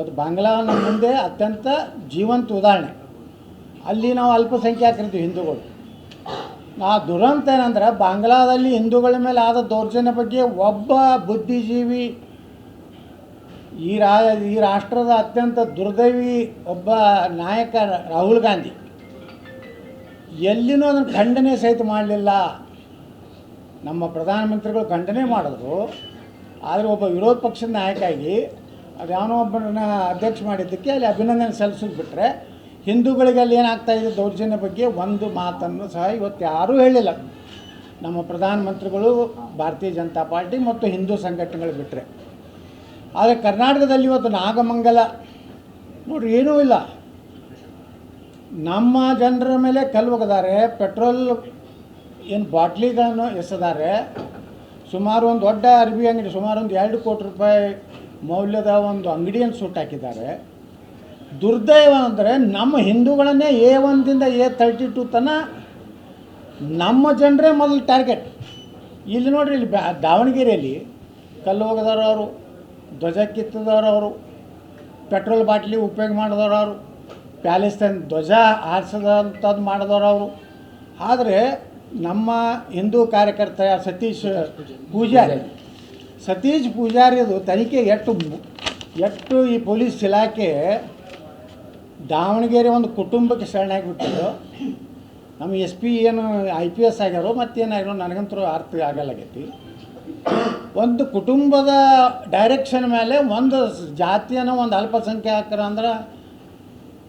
ಇವತ್ತು ಬಾಂಗ್ಲಾ ನಮ್ಮ ಮುಂದೆ ಅತ್ಯಂತ ಜೀವಂತ ಉದಾಹರಣೆ. ಅಲ್ಲಿ ನಾವು ಅಲ್ಪಸಂಖ್ಯಾತರಿದ್ದೀವಿ ಹಿಂದೂಗಳು. ಆ ದುರಂತ ಏನಂದ್ರೆ ಬಾಂಗ್ಲಾದಲ್ಲಿ ಹಿಂದೂಗಳ ಮೇಲೆ ಆದ ದೌರ್ಜನ್ಯ ಬಗ್ಗೆ ಒಬ್ಬ ಬುದ್ಧಿಜೀವಿ ಈ ರಾ, ಈ ರಾಷ್ಟ್ರದ ಅತ್ಯಂತ ದುರ್ದೈವಿ ಒಬ್ಬ ನಾಯಕ ರಾಹುಲ್ ಗಾಂಧಿ. ಎಲ್ಲಿನೂ ಅದನ್ನು ಖಂಡನೆ ಸಹಿತ ಮಾಡಲಿಲ್ಲ. ನಮ್ಮ ಪ್ರಧಾನಮಂತ್ರಿಗಳು ಖಂಡನೆ ಮಾಡಿದ್ರು. ಆದರೆ ಒಬ್ಬ ವಿರೋಧ ಪಕ್ಷದ ನಾಯಕಾಗಿ ಅದು ಯಾವನೋ ಒಬ್ಬರನ್ನ ಅಧ್ಯಕ್ಷ ಮಾಡಿದ್ದಕ್ಕೆ ಅಲ್ಲಿ ಅಭಿನಂದನೆ ಸಲ್ಲಿಸೋದು ಬಿಟ್ಟರೆ ಹಿಂದೂಗಳಿಗೆ ಅಲ್ಲಿ ಏನಾಗ್ತಾ ಇದೆ ದೌರ್ಜನ್ಯ ಬಗ್ಗೆ ಒಂದು ಮಾತನ್ನು ಸಹ ಇವತ್ತು ಯಾರೂ ಹೇಳಿಲ್ಲ. ನಮ್ಮ ಪ್ರಧಾನಮಂತ್ರಿಗಳು, ಭಾರತೀಯ ಜನತಾ ಪಾರ್ಟಿ ಮತ್ತು ಹಿಂದೂ ಸಂಘಟನೆಗಳು ಬಿಟ್ಟರೆ ಆದರೆ ಕರ್ನಾಟಕದಲ್ಲಿ ಇವತ್ತು ನಾಗಮಂಗಲ ನೋಡ್ರಿ, ಏನೂ ಇಲ್ಲ. ನಮ್ಮ ಜನರ ಮೇಲೆ ಕಲ್ಲು ಪೆಟ್ರೋಲ್ ಏನು ಬಾಟ್ಲಿಗಳನ್ನು ಎಸೆದಾರೆ. ಸುಮಾರು ಒಂದು ದೊಡ್ಡ ಅರಬಿ ಅಂಗಡಿ, ಸುಮಾರು ಒಂದು ಎರಡು ಕೋಟಿ ರೂಪಾಯಿ ಮೌಲ್ಯದ ಒಂದು ಅಂಗಡಿಯನ್ನು ಸುಟ್ಟಾಕಿದ್ದಾರೆ ದುರ್ದೈವ ಅಂದರೆ ನಮ್ಮ ಹಿಂದೂಗಳನ್ನೇ ಎ ಒಂದಿಂದ ಎ ತರ್ಟಿ ಟು ತನ ನಮ್ಮ ಜನರೇ ಮೊದಲು ಟಾರ್ಗೆಟ್ ಇಲ್ಲಿ ನೋಡ್ರಿ, ಇಲ್ಲಿ ದಾವಣಗೆರೆಯಲ್ಲಿ ಕಲ್ಲು ಅವರು, ಧ್ವಜ ಕಿತ್ತದವ್ರು ಅವರು, ಪೆಟ್ರೋಲ್ ಬಾಟ್ಲಿ ಉಪಯೋಗ ಮಾಡಿದವ್ರು ಅವರು, ಪ್ಯಾಲೆಸ್ತೈನ್ ಧ್ವಜ ಹಾರಿಸದಂಥದ್ದು ಮಾಡಿದವ್ರು ಅವರು. ಆದರೆ ನಮ್ಮ ಹಿಂದೂ ಕಾರ್ಯಕರ್ತ ಸತೀಶ್ ಪೂಜಾರಿ ಸತೀಶ್ ಪೂಜಾರಿದು ತನಿಖೆ ಎಷ್ಟು ಎಷ್ಟು ಈ ಪೊಲೀಸ್ ಇಲಾಖೆ ದಾವಣಗೆರೆ ಒಂದು ಕುಟುಂಬಕ್ಕೆ ಶರಣಾಗಿಬಿಟ್ಟಿದ್ದು ನಮ್ಮ ಎಸ್ ಪಿ ಏನು ಐ ಪಿ ಎಸ್ ಆಗ್ಯಾರೋ ಮತ್ತೇನಾಗ್ಯಾರೋ ನನಗಂತೂ ಅರ್ಥ ಆಗಲ್ಲಾಗೈತಿ ಒಂದು ಕುಟುಂಬದ ಡೈರೆಕ್ಷನ್ ಮೇಲೆ ಒಂದು ಜಾತಿಯನ್ನು ಒಂದು ಅಲ್ಪಸಂಖ್ಯಾತರ ಅಂದ್ರೆ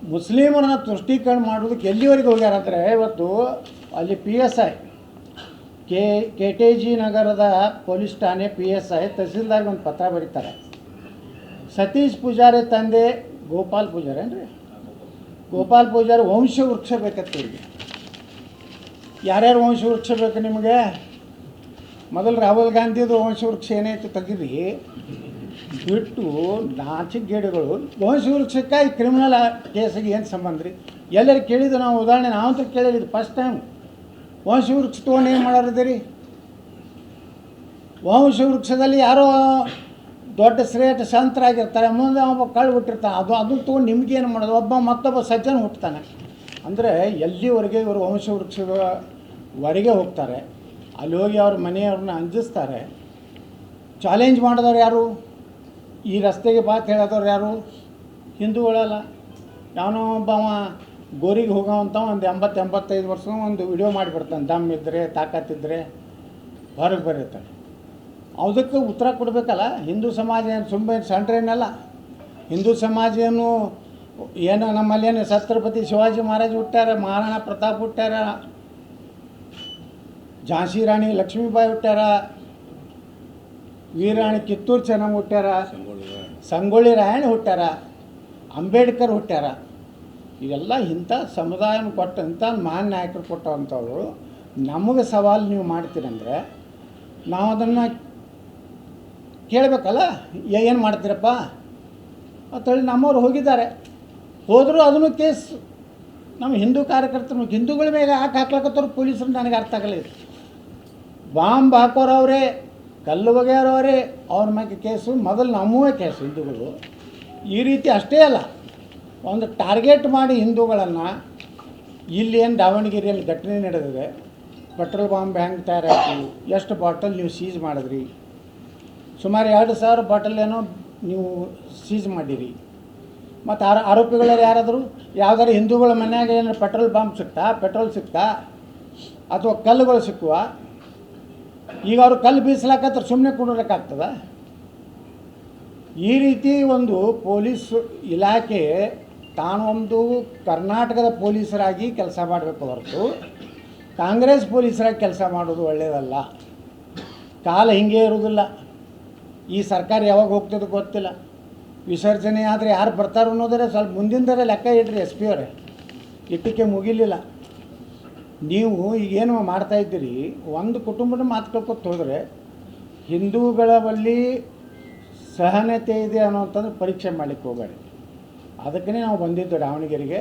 ಮುಸ್ಲಿಮರನ್ನ ತುಷ್ಟೀಕರಣ ಮಾಡೋದಕ್ಕೆ ಎಲ್ಲಿವರೆಗೆ ಹೋಗ್ಯಾರಂದ್ರೆ ಇವತ್ತು ಅಲ್ಲಿ P S I K K T G ನಗರದ ಪೊಲೀಸ್ ಠಾಣೆ ಪಿ ಎಸ್ ಐ ತಹಸೀಲ್ದಾರ್ಗೆ ಒಂದು ಪತ್ರ ಬರೀತಾರೆ. ಸತೀಶ್ ಪೂಜಾರಿ ತಂದೆ ಗೋಪಾಲ್ ಪೂಜಾರಿ ಏನ್ರಿ? ಗೋಪಾಲ್ ಪೂಜಾರಿ ವಂಶ ವೃಕ್ಷ ಬೇಕಂತ ಇವ್ರಿಗೆ. ಯಾರ್ಯಾರು ವಂಶ ವೃಕ್ಷ ಬೇಕು ನಿಮಗೆ? ಮೊದಲು ರಾಹುಲ್ ಗಾಂಧಿದು ವಂಶವೃಕ್ಷ ಏನೈತೆ ತೆಗೀರಿ ಬಿಟ್ಟು ನಾಚಿಗೇಡುಗಳು ವಂಶ ವೃಕ್ಷಕ್ಕೆ ಈ ಕ್ರಿಮಿನಲ್ ಕೇಸಿಗೆ ಏನು ಸಂಬಂಧ ರೀ? ಎಲ್ಲರೂ ಕೇಳಿದ್ದು ನಾವು ಉದಾಹರಣೆ, ನಾವಂತೂ ಕೇಳಿದ್ದು ಫಸ್ಟ್ ಟೈಮ್ ವಂಶ ವೃಕ್ಷ ತೊಗೊಂಡು ಏನು ಮಾಡೋರಿದ್ದೀರಿ ವಂಶ ವೃಕ್ಷದಲ್ಲಿ ಯಾರೋ ದೊಡ್ಡ ಶ್ರೇಷ್ಠ ಸಂತರಾಗಿರ್ತಾರೆ ಮುಂದೆ ಒಬ್ಬ ಕಳ್ಳು ಅದು ಅದು ಅದನ್ನು ತೊಗೊಂಡು ನಿಮಗೇನು ಮಾಡೋದು? ಒಬ್ಬ ಮತ್ತೊಬ್ಬ ಸಜ್ಜನ ಹುಟ್ಟುತ್ತಾನೆ ಅಂದರೆ ಎಲ್ಲಿವರೆಗೆ ಇವರು ವಂಶ ಹೊರಗೆ ಹೋಗ್ತಾರೆ ಅಲ್ಲಿ ಹೋಗಿ ಅವ್ರ ಮನೆಯವ್ರನ್ನ ಅಂಜಿಸ್ತಾರೆ, ಚಾಲೆಂಜ್ ಮಾಡಿದವ್ರು ಯಾರು? ಈ ರಸ್ತೆಗೆ ಬಾತ್ ಹೇಳೋದವ್ರು ಯಾರು? ಹಿಂದೂಗಳಲ್ಲ. ಯಾವನೋ ಒಬ್ಬ ಗೋರಿಗೆ ಹೋಗೋವಂಥ ಒಂದು ಎಂಬತ್ತು ಎಂಬತ್ತೈದು ವರ್ಷ ಒಂದು ವಿಡಿಯೋ ಮಾಡಿಬಿಡ್ತಾನೆ ದಮ್ ಇದ್ದರೆ ತಾಕತ್ತಿದ್ದರೆ ಹೊರಗೆ ಬರೀತಾನೆ ಅದಕ್ಕೆ ಉತ್ತರ ಕೊಡಬೇಕಲ್ಲ? ಹಿಂದೂ ಸಮಾಜ ಏನು ಸುಮ್ಮನೆ ಸಂಟ್ರೇನಲ್ಲ ಹಿಂದೂ ಸಮಾಜ ಏನು ಏನು ನಮ್ಮಲ್ಲಿ ಏನು ಛತ್ರಪತಿ ಶಿವಾಜಿ ಮಹಾರಾಜ್ ಹುಟ್ಟಾರ ಮಹಾರಾಣಾ ಪ್ರತಾಪ್ ಹುಟ್ಟಾರ ಝಾನ್ಸಿ ರಾಣಿ ಲಕ್ಷ್ಮೀಬಾಯಿ ಹುಟ್ಟಾರ ವೀರಾಣಿ ಕಿತ್ತೂರು ಚೆನ್ನಮ್ಮ ಹುಟ್ಟಾರ ಸಂಗೊಳ್ಳಿ ರಾಯಣ್ಣ. ಹುಟ್ಟಾರ ಅಂಬೇಡ್ಕರ್ ಹುಟ್ಟ್ಯಾರ. ಇವೆಲ್ಲ ಇಂಥ ಸಮುದಾಯನ ಕೊಟ್ಟ, ಇಂಥ ಮಹಾನ್ ನಾಯಕರು ಕೊಟ್ಟವಂಥವ್ರು ನಮಗೆ ಸವಾಲು ನೀವು ಮಾಡ್ತೀರಂದರೆ ನಾವು ಅದನ್ನು ಕೇಳಬೇಕಲ್ಲ ಏನು ಮಾಡ್ತೀರಪ್ಪ? ಅಂತೇಳಿ ನಮ್ಮವ್ರು ಹೋಗಿದ್ದಾರೆ. ಹೋದರೂ ಅದನ್ನು ಕೇಸ್ ನಮ್ಮ ಹಿಂದೂ ಕಾರ್ಯಕರ್ತರು, ಹಿಂದೂಗಳ ಮೇಲೆ ಯಾಕೆ ಹಾಕ್ಲಕತ್ತವ್ರು ಪೊಲೀಸರು, ನನಗೆ ಅರ್ಥ ಆಗಲಿಲ್ಲ ಬಾಂಬ್ ಹಾಕೋರವ್ರೆ, ಕಲ್ಲು ಬಗೆಯರವರೇ ಅವ್ರ ಮ್ಯಾಗೆ ಕೇಸು, ಮೊದಲು ನಮ್ಮವೇ ಕೇಸು ಹಿಂದೂಗಳು. ಈ ರೀತಿ ಅಷ್ಟೇ ಅಲ್ಲ. ಒಂದು ಟಾರ್ಗೆಟ್ ಮಾಡಿ ಹಿಂದೂಗಳನ್ನು ಇಲ್ಲಿ ಏನು ದಾವಣಗೆರೆಯಲ್ಲಿ ಘಟನೆ ನಡೆದಿದೆ, ಪೆಟ್ರೋಲ್ ಬಾಂಬ್ ಹೆಂಗೆ ತಯಾರಾಯಿತು, ಎಷ್ಟು ಬಾಟಲ್ ನೀವು ಸೀಸ್ ಮಾಡಿದ್ರಿ? ಸುಮಾರು ಎರಡು ಸಾವಿರ ಬಾಟಲ್ ಏನೋ ನೀವು ಸೀಸ್ ಮಾಡಿರಿ. ಮತ್ತು ಆರೋ ಆರೋಪಿಗಳು ಯಾರಾದರೂ? ಯಾವ್ದಾರು ಹಿಂದೂಗಳ ಮನೆಯಾಗ ಏನಾದ್ರು ಪೆಟ್ರೋಲ್ ಬಾಂಬ್ ಸಿಗ್ತಾ ಪೆಟ್ರೋಲ್ ಸಿಗ್ತಾ ಅಥವಾ ಕಲ್ಲುಗಳು ಸಿಕ್ಕುವ ಈಗ ಅವರು ಕಲ್ಲು ಬೀಸಲಾಕತ್ರ ಸುಮ್ಮನೆ ಕುಡಿಯೋಕ್ಕಾಗ್ತದ ಈ ರೀತಿ ಒಂದು ಪೊಲೀಸ್ ಇಲಾಖೆ ತಾನೊಂದು ಕರ್ನಾಟಕದ ಪೊಲೀಸರಾಗಿ ಕೆಲಸ ಮಾಡಬೇಕು ಹೊರತು, ಕಾಂಗ್ರೆಸ್ ಪೊಲೀಸರಾಗಿ ಕೆಲಸ ಮಾಡೋದು ಒಳ್ಳೆಯದಲ್ಲ. ಕಾಲ ಹಿಂಗೆ ಇರುವುದಿಲ್ಲ. ಈ ಸರ್ಕಾರ ಯಾವಾಗ ಹೋಗ್ತದೆ ಗೊತ್ತಿಲ್ಲ. ವಿಸರ್ಜನೆ ಆದರೆ ಯಾರು ಬರ್ತಾರೋ ಅನ್ನೋದ್ರೆ ಸ್ವಲ್ಪ ಮುಂದಿಂದರೇ ಲೆಕ್ಕ ಇಡ್ರಿ ಎಸ್ ಪಿ ಅವರೇ. ಇಟ್ಟಕ್ಕೆ ಮುಗಿಲಿಲ್ಲ. ನೀವು ಈಗೇನು ಮಾಡ್ತಾ ಇದ್ದೀರಿ? ಒಂದು ಕುಟುಂಬದ ಮಾತು ಕೇಳ್ಕೊತ ಹೋದರೆ, ಹಿಂದೂಗಳ ಬಳಿ ಸಹನತೆ ಇದೆ ಅನ್ನೋಂಥದ್ದು ಪರೀಕ್ಷೆ ಮಾಡಲಿಕ್ಕೆ ಹೋಗಬೇಡಿ. ಅದಕ್ಕೇ ನಾವು ಬಂದಿದ್ದು ದಾವಣಗೆರೆಗೆ.